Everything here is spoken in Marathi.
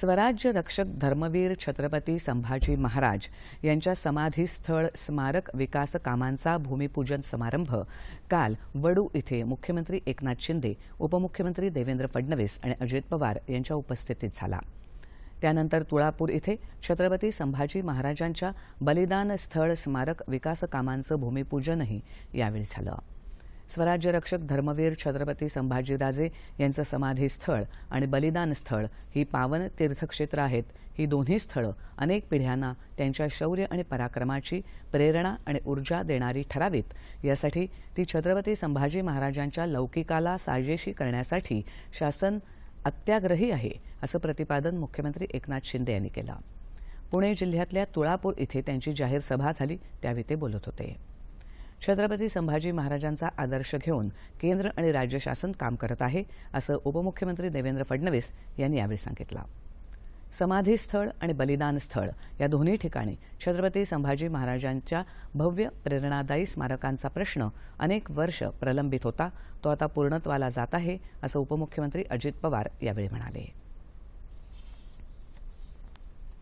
स्वराज्य रक्षक धर्मवीर छत्रपती संभाजी महाराज यांच्या समाधीस्थळ स्मारक विकास कामांचा भूमिपूजन समारंभ काल वडू इथे मुख्यमंत्री एकनाथ शिंदे उपमुख्यमंत्री देवेंद्र फडणवीस आणि अजित पवार यांच्या उपस्थितीत झाला. त्यानंतर तुळापूर इथे छत्रपती संभाजी महाराजांच्या बलिदान स्थळ स्मारक विकास कामांचं भूमिपूजनही यावेळी झालं. स्वराज्य रक्षक धर्मवीर छत्रपती संभाजीराजे यांचं समाधीस्थळ आणि बलिदान स्थळ ही पावन तीर्थक्षेत्र आहेत. ही दोन्ही स्थळं अनेक पिढ्यांना त्यांच्या शौर्य आणि पराक्रमाची प्रेरणा आणि ऊर्जा देणारी ठरावीत. यासाठी ती छत्रपती संभाजी महाराजांच्या लौकिकाला साजेशी करण्यासाठी शासन अत्याग्रही आहे असं प्रतिपादन मुख्यमंत्री एकनाथ शिंदे यांनी केलं. पुणे जिल्ह्यातल्या तुळापूर इथे त्यांची जाहीर सभा झाली त्यावेळी ते बोलत होते. छत्रपती संभाजी महाराजांचा आदर्श घेऊन केंद्र आणि राज्य शासन काम करत आहे असं उपमुख्यमंत्री देवेंद्र फडणवीस यांनी यावेळी सांगितलं. समाधीस्थळ आणि बलिदान स्थळ या दोन्ही ठिकाणी छत्रपती संभाजी महाराजांच्या भव्य प्रेरणादायी स्मारकांचा प्रश्न अनेक वर्ष प्रलंबित होता तो आता पूर्णत्वाला जात आहे असं उपमुख्यमंत्री अजित पवार यावेळी म्हणाले.